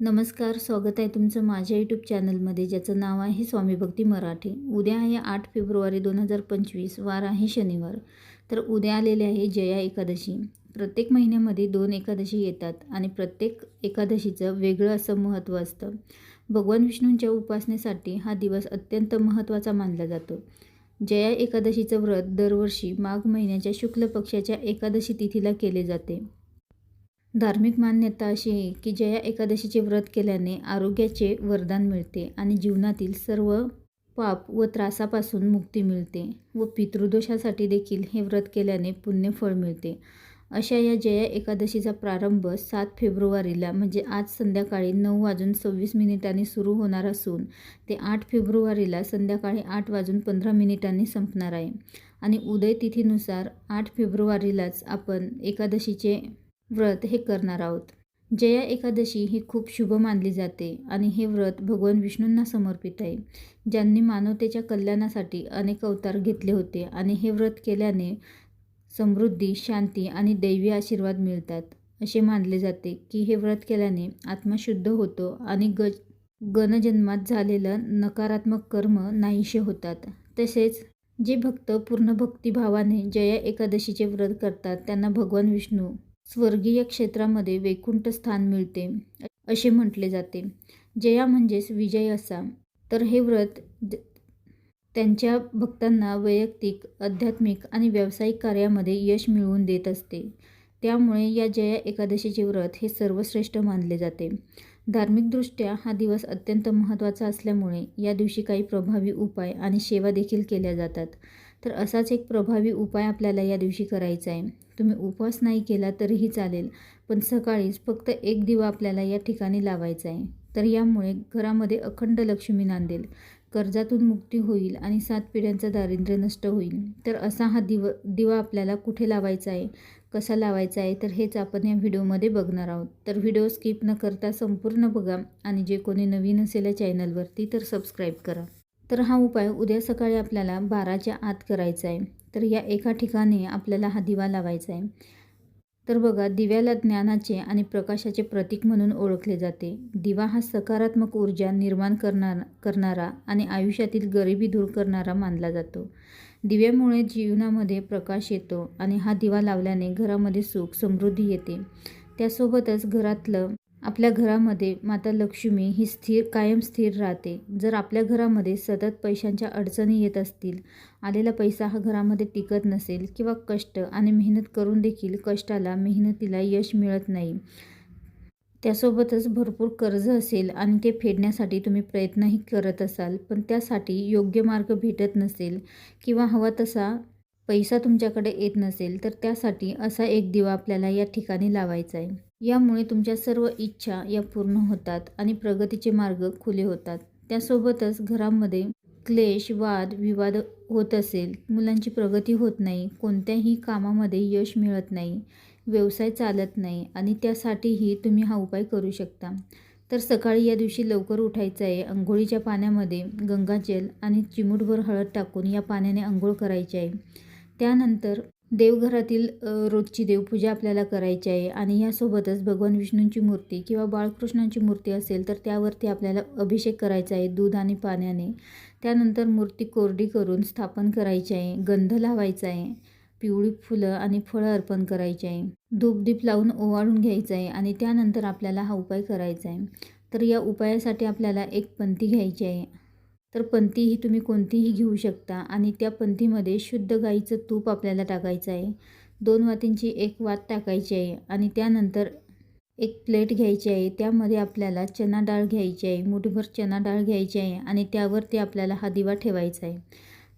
नमस्कार स्वागत आहे तुमचं माझ्या यूट्यूब चॅनलमध्ये ज्याचं नाव आहे स्वामी भक्ती मराठी. उद्या आहे आठ फेब्रुवारी दोन हजार पंचवीस वार आहे शनिवार. तर उद्या आलेले आहे जया एकादशी. प्रत्येक महिन्यामध्ये दोन एकादशी येतात आणि प्रत्येक एकादशीचं वेगळं असं महत्त्व असतं. भगवान विष्णूंच्या उपासनेसाठी हा दिवस अत्यंत महत्त्वाचा मानला जातो. जया एकादशीचं व्रत दरवर्षी माघ महिन्याच्या शुक्ल पक्षाच्या एकादशी तिथीला केले जाते. धार्मिक मान्यता अशी आहे की जया एकादशीचे व्रत केल्याने आरोग्याचे वरदान मिळते आणि जीवनातील सर्व पाप व त्रासापासून मुक्ती मिळते व पितृदोषासाठी देखील हे व्रत केल्याने पुण्यफळ मिळते. अशा या जया एकादशीचा प्रारंभ सात फेब्रुवारीला म्हणजे आज संध्याकाळी नऊ वाजून सव्वीस मिनिटांनी सुरू होणार असून ते आठ फेब्रुवारीला संध्याकाळी आठ वाजून पंधरा मिनिटांनी संपणार आहे. आणि उदय तिथीनुसार आठ फेब्रुवारीलाच आपण एकादशीचे व्रत हे करणार आहोत. जया एकादशी ही खूप शुभ मानली जाते आणि हे व्रत भगवान विष्णूंना समर्पित आहे. ज्यांनी मानवतेच्या कल्याणासाठी अनेक अवतार घेतले होते आणि हे व्रत केल्याने समृद्धी शांती आणि दैवी आशीर्वाद मिळतात. असे मानले जाते की हे व्रत केल्याने आत्मा शुद्ध होतो आणि ग गणजन्मात झालेलं नकारात्मक कर्म नाहीसे होतात. तसेच जे भक्त पूर्ण भक्तिभावाने जया एकादशीचे व्रत करतात त्यांना भगवान विष्णू स्वर्गीय क्षेत्रामध्ये वैकुंठ स्थान मिळते असे म्हटले जाते. जया म्हणजेच विजय असा. तर हे व्रत त्यांच्या भक्तांना वैयक्तिक आध्यात्मिक आणि व्यावसायिक कार्यामध्ये यश मिळवून देत असते. त्यामुळे या जया एकादशीचे व्रत हे सर्वश्रेष्ठ मानले जाते. धार्मिकदृष्ट्या हा दिवस अत्यंत महत्त्वाचा असल्यामुळे या दिवशी काही प्रभावी उपाय आणि सेवा देखील केल्या जातात. तर असाच एक प्रभावी उपाय आपल्याला या दिवशी करायचा आहे. तुम्ही उपवास नाही केला तरीही चालेल पण सकाळीच फक्त एक दिवा आपल्याला या ठिकाणी लावायचा आहे. तर यामुळे घरामध्ये अखंड लक्ष्मी नांदेल. कर्जातून मुक्ती होईल आणि सात पिढ्यांचं दारिद्र्य नष्ट होईल. तर असा हा दिव दिवा आपल्याला कुठे लावायचा आहे? कसा लावायचा आहे? तर हेच आपण या व्हिडिओमध्ये बघणार आहोत. तर व्हिडिओ स्किप न करता संपूर्ण बघा आणि जे कोणी नवीन असेल या चॅनलवरती तर सबस्क्राईब करा. तर हा उपाय उद्या सकाळी आपल्याला बाराच्या आत करायचा आहे तर या एका ठिकाणी आपल्याला हा दिवा लावायचा आहे तर बघा दिव्याला ज्ञानाचे आणि प्रकाशाचे प्रतीक म्हणून ओळखले जाते. दिवा हा सकारात्मक ऊर्जा निर्माण करणार करणारा आणि आयुष्यातील गरिबी दूर करणारा मानला जातो. दिव्यामुळे जीवनामध्ये प्रकाश येतो आणि हा दिवा लावल्याने घरामध्ये सुख समृद्धी येते. त्यासोबतच घरातलं आपल्या घरामध्ये माता लक्ष्मी ही स्थिर कायम स्थिर राहते. जर आपल्या घरामध्ये सतत पैशांच्या अडचणी येत असतील आलेला पैसा हा घरामध्ये टिकत नसेल किंवा कष्ट आणि मेहनत करून देखील कष्टाला मेहनतीला यश मिळत नाही त्यासोबतच भरपूर कर्ज असेल आणि ते फेडण्यासाठी तुम्ही प्रयत्नही करत असाल पण त्यासाठी योग्य मार्ग भेटत नसेल किंवा हवा तसा पैसा तुमच्याकडे येत नसेल तर त्यासाठी असा एक दिवा आपल्याला या ठिकाणी लावायचा आहे. यामुळे तुमच्या सर्व इच्छा या पूर्ण होतात आणि प्रगतीचे मार्ग खुले होतात. त्यासोबतच घरामध्ये क्लेश वाद विवाद होत असेल मुलांची प्रगती होत नाही कोणत्याही कामामध्ये यश मिळत नाही व्यवसाय चालत नाही आणि त्यासाठीही तुम्ही हा उपाय करू शकता. तर सकाळी या दिवशी लवकर उठायचं आहे. अंघोळीच्या पाण्यामध्ये गंगाजल आणि चिमूटभर हळद टाकून या पाण्याने अंघोळ करायची आहे. त्यानंतर देवघरातील रोजची देवपूजा आपल्याला करायची आहे आणि यासोबतच भगवान विष्णूंची मूर्ती किंवा बाळकृष्णांची मूर्ती असेल तर त्यावरती आपल्याला अभिषेक करायचा आहे दूध आणि पाण्याने. त्यानंतर मूर्ती कोरडी करून स्थापन करायची आहे गंध लावायचा आहे पिवळी फुलं आणि फळं अर्पण करायची आहे धूपदीप लावून ओवाळून घ्यायचं आहे आणि त्यानंतर आपल्याला हा उपाय करायचा आहे. तर या उपायासाठी आपल्याला एक पंथी घ्यायची आहे. तर पंथीही तुम्ही कोणतीही घेऊ शकता आणि त्या पंथीमध्ये शुद्ध गाईचं तूप आपल्याला टाकायचं आहे. दोन वातींची एक वात टाकायची आहे आणि त्यानंतर एक प्लेट घ्यायची आहे. त्यामध्ये आपल्याला चना डाळ घ्यायची आहे. मुठभर चना डाळ घ्यायची आहे आणि त्यावरती आपल्याला हा दिवा ठेवायचा आहे.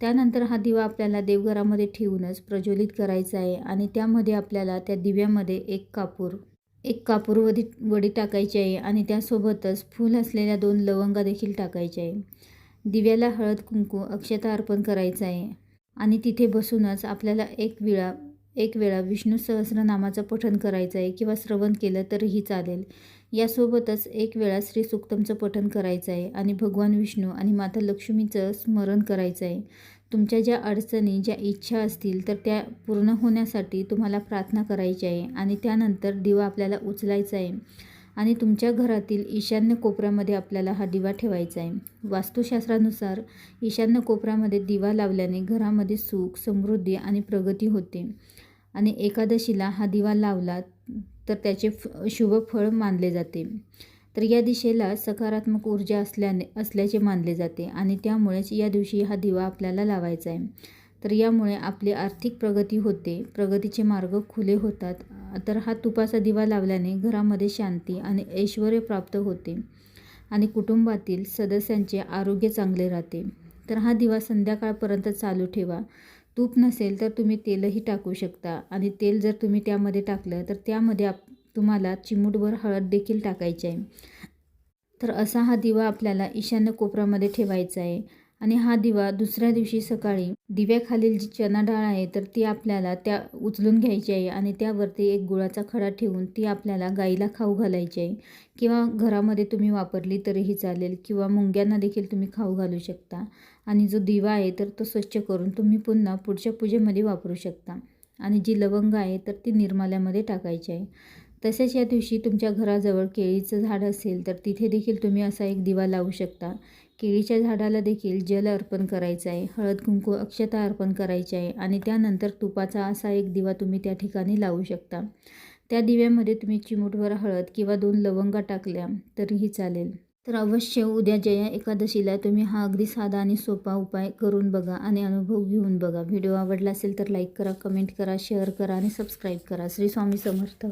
त्यानंतर हा दिवा आपल्याला देवघरामध्ये ठेवूनच प्रज्वलित करायचा आहे आणि त्यामध्ये आपल्याला त्या दिव्यामध्ये एक कापूर एक कापूर वडी वडी टाकायची आहे आणि त्यासोबतच फूल असलेल्या दोन लवंगा देखील टाकायच्या आहे. दिव्याला हळद कुंकू अक्षता अर्पण करायचं आहे. आणि तिथे बसूनच आपल्याला एक वेळा एक वेळा विष्णू सहस्रनामाचं पठण करायचं आहे किंवा श्रवण केलं तरीही चालेल. यासोबतच एक वेळा श्री सुक्तमचं पठण करायचं आहे आणि भगवान विष्णू आणि माता लक्ष्मीचं स्मरण करायचं आहे. तुमच्या ज्या अडचणी ज्या इच्छा असतील तर त्या पूर्ण होण्यासाठी तुम्हाला प्रार्थना करायची आहे आणि त्यानंतर दिवा आपल्याला उचलायचा आहे. आणि तुमच्या घरातील ईशान्य कोपऱ्यामध्ये आपल्याला हा दिवा ठेवायचा आहे. वास्तुशास्त्रानुसार ईशान्य कोपऱ्यामध्ये दिवा लावल्याने घरामध्ये सुख समृद्धी आणि प्रगती होते. आणि एकादशीला हा दिवा लावला तर त्याचे फ शुभ फळ मानले जाते. तर या दिशेला सकारात्मक ऊर्जा असल्याने असल्याचे मानले जाते आणि त्यामुळेच या दिवशी हा दिवा आपल्याला लावायचा आहे. तर यामुळे आपली आर्थिक प्रगती होते. प्रगतीचे मार्ग खुले होतात. तर हा तुपाचा दिवा लावल्याने घरामध्ये शांती आणि ऐश्वर प्राप्त होते आणि कुटुंबातील सदस्यांचे आरोग्य चांगले राहते. तर हा दिवा संध्याकाळपर्यंत चालू ठेवा. तूप नसेल तर तुम्ही तेलही टाकू शकता आणि तेल जर तुम्ही त्यामध्ये टाकलं तर त्यामध्ये आप तुम्हाला चिमूटभर हळद देखील टाकायची आहे. तर असा हा दिवा आपल्याला ईशान्य कोपऱ्यामध्ये ठेवायचा आहे. आणि हा दिवा दुसऱ्या दिवशी सकाळी दिव्याखालील जी चना डाळ आहे तर ती आपल्याला त्या उचलून घ्यायची आहे आणि त्यावरती एक गुळाचा खडा ठेवून ती आपल्याला गाईला खाऊ घालायची आहे. किंवा घरामध्ये तुम्ही वापरली तरीही चालेल किंवा मुंग्यांना देखील तुम्ही खाऊ घालू शकता. आणि जो दिवा आहे तर तो स्वच्छ करून तुम्ही पुन्हा पुढच्या पूजेमध्ये वापरू शकता. आणि जी लवंग आहे तर ती निर्माल्यामध्ये टाकायची आहे. तसेच या दिवशी तुमच्या घराजवळ केळीचं झाड असेल तर तिथे देखील तुम्ही असा एक दिवा लावू शकता. केळीच्या झाडाला देखील जल अर्पण करायचं आहे. हळद कुंकू अक्षता अर्पण करायची आहे आणि त्यानंतर तुपाचा असा एक दिवा तुम्ही त्या ठिकाणी लावू शकता. त्या दिव्यामध्ये तुम्ही चिमूटभर हळद किंवा दोन लवंगा टाकल्या तरीही चालेल. तर अवश्य उद्या जया एकादशीला तुम्ही हा अगदी साधा आणि सोपा उपाय करून बघा आणि अनुभव घेऊन बघा. व्हिडिओ आवडला असेल तर लाईक करा कमेंट करा शेअर करा आणि सबस्क्राईब करा. श्री स्वामी समर्थ.